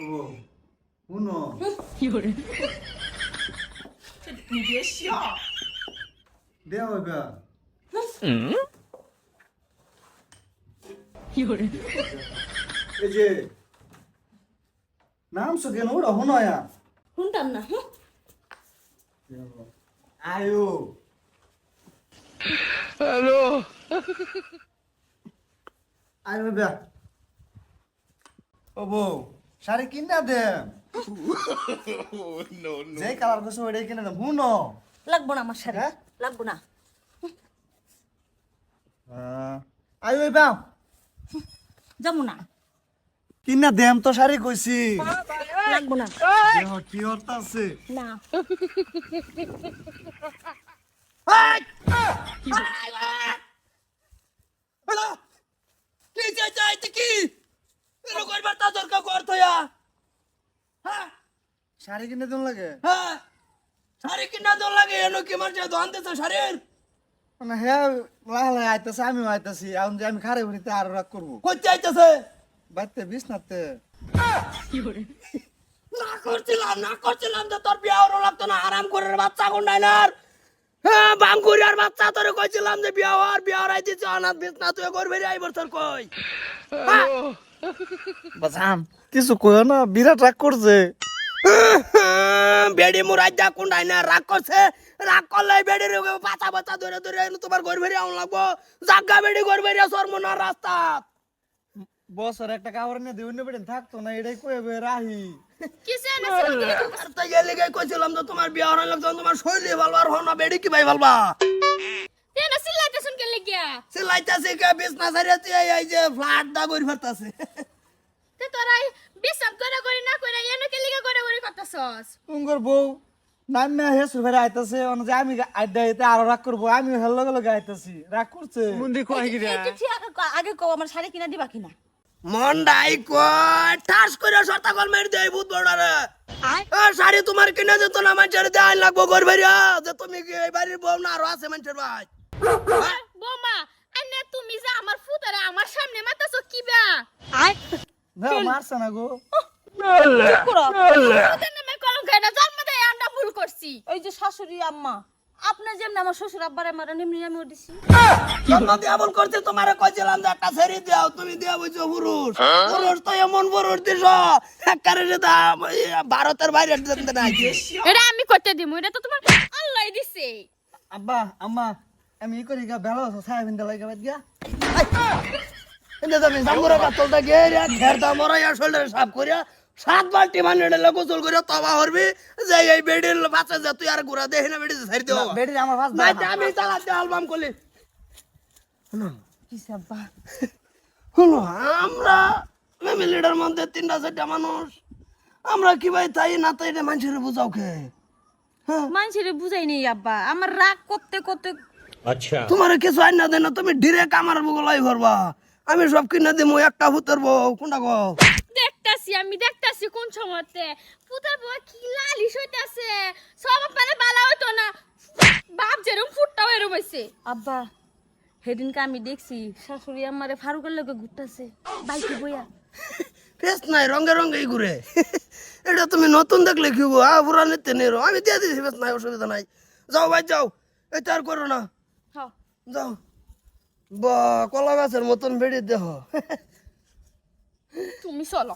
哦，不能。有人。这你别笑。另外一个。嗯。有人。哎姐，男是给侬老红了呀？红蛋呢？哎呦。Hello。哎，贝贝。哦不。শাড়ি কিনা দে যে কালার করছ ওইটাই কিনে দেব হুনো। লাগবো না আমার শাড়ি। হ্যাঁ? লাগবো না। আয়ো বা যাব না। কিনা দেম তো শাড়ি কইছি। লাগবো না। দেহ কি অর্থ আছে না কি চাই চাই কি এরকম করবার তা দরকার করতো ইয়া হ্যাঁ। শাড়ি কিনে দোন লাগে? হ্যাঁ। শাড়ি কিনা দোন লাগে এনো কি মার যা আনতেছে শাড়ির? মানে হ্যাঁ লাহলে আইতাছে আমিও আইতাছি এখন যে আমি খারে ভরিতে আর রাগ করব। করতে আইতেছে? বাইতে বিষ নাতে，না করছিলাম না করছিলাম তো তোর বিয়া হলো লাগতো না আরাম করে বাচ্চা কোন না আর। হ্যাঁ বাঙ্গুরিয়ার বাচ্চা তোরে কইছিলাম যে বিয়া হওয়ার বিয়া হরাই দিচ্ছে অনাথ বিছনা তুই করবি রে আইবার তোর কই? বাজান কিছু কয় না বিরাট রাগ করছে। বেড়ি মুরাই যা কোনটাই না রাগ করছে। রাগ করলে বেড়ির পাতা পাতা ধরে ধরে তোমার ঘর ভেরি আউন লাগবো জাগা বেড়ি ঘর ভেরি সরমনার রাস্তা বছর একটা কাপড় নিয়ে দিউন বেড়েন থাকতো না এটাই কইবে রাহি। আর তো এলে গাই কইছিলাম তো তোমার বিয়া হরাই লাগতো তোমার শৈলী ভালবা আর হনা বেড়ি কি ভাই ভালবা? তেনা সিলাইতে শুন কে লাগিয়া? সিলাইতাছে কে বিছনা সারিয়াতে এই যে ফ্ল্যাট দা গরি ফেরতাছে। তে তোরাই বিশ্বাস করে করে না করে এনে কে লিগা করে করে করতাছস তুঙ্গর বউ নাম না হে সুভেরে আইতাছে অন যে আমি আড্ডা এতে আরও রাগ করব আমি হেল লগে লগে আইতাছি। রাগ করছে? মুন্দি কয় কি একটু ঠিক আগে- আগে কও আমার শাড়ি কিনা দিবা কিনা? মন্ডাই কই ঠাস করে সরতা কল মেরে দেই ভূত বড়ারে আয়। শাড়ি তোমার কিনে দিত না মানুষের দেয় লাগবো যে তুমি কি এই বাড়ির বউ না আরও আছে মানুষের ভাই। বোমা আন্নে তুমি যে আমার ফুতারে আমার সামনে মাতাছো কিবা আয়। না মারছে না গো। এটা জন্ম দেয় আমরা ভুল করছি। ওই যে শাশুড়ি আম্মা। আপনার যেমন আমার শ্বশুর আব্বারে মারা নিমনি আমি দিছি। জন্ম দিয়া বল করতে তোমারে কইছিলাম যে একটা ছেড়ে দাও তুমি দিয়া বইছো পুরুষ। পুরুষ তো এমন পুরুষ দিছ একবারে যে দা- এই ভারতের বাইরে যেতে নাই। এটা আমি করতে দিমু এটা তো তোমার আল্লাহ দিছে। আব্বা আম্মা আমি ই করি গা বেলা ছায়া বিন্দা লাগে বাদ গিয়া। এনে তুমি সামুরা কাতলটা গিয়ে ঘেরটা মরাইয়া শোল্ডারে সাফ করিয়া সাত বালতি মানে এনে গোসল করিয়া তবা হরবি যে এই বেডির বাচ্চা যে তুই আর গুড়া দেহি না বেডি ছাড়ি দেও বেটি আমার নাই তে আমি চালাতে অ্যালবাম করলি কি সাব্বা হলো আমরা ফ্যামিলিটার মধ্যে তিনটা চারটা মানুষ। আমরা কি ভাই তাই না তাই রে মানুষের বুঝাও কে? মানুষের বুঝাই নেই আব্বা। আমার রাগ করতে করতে। তোমার কিছু আইন না দেয় না তুমি ডিরেক্ট আমার বগলাই ভরবা আমি সব কিনে দিমু একটা ভূতের বউ কোনটা গো দেখতাছি আমি কোন সময়তে পুতার বউ কি লালিশ হইতাছে। সব পারে বালা হইতো না। বাপ যেরকম ফুটটাও এরম হইছে। আব্বা সেদিনকে আমি দেখছি শাশুড়ি আমারে ফারুকের লগে ঘুরতাছে। বাইকে বইয়া। ফেস নাই রঙে রঙে ঘুরে। এটা তুমি নতুন দেখলে কি আ পুরা নিতে নেই আমি দিয়ে দিছি ফেস নাই অসুবিধা নাই। যাও ভাই যাও। এটা আর করো না। হ্যাঁ যাও। বা কলা গাছের মতন বেড়ে দেহ। তুমি চলো।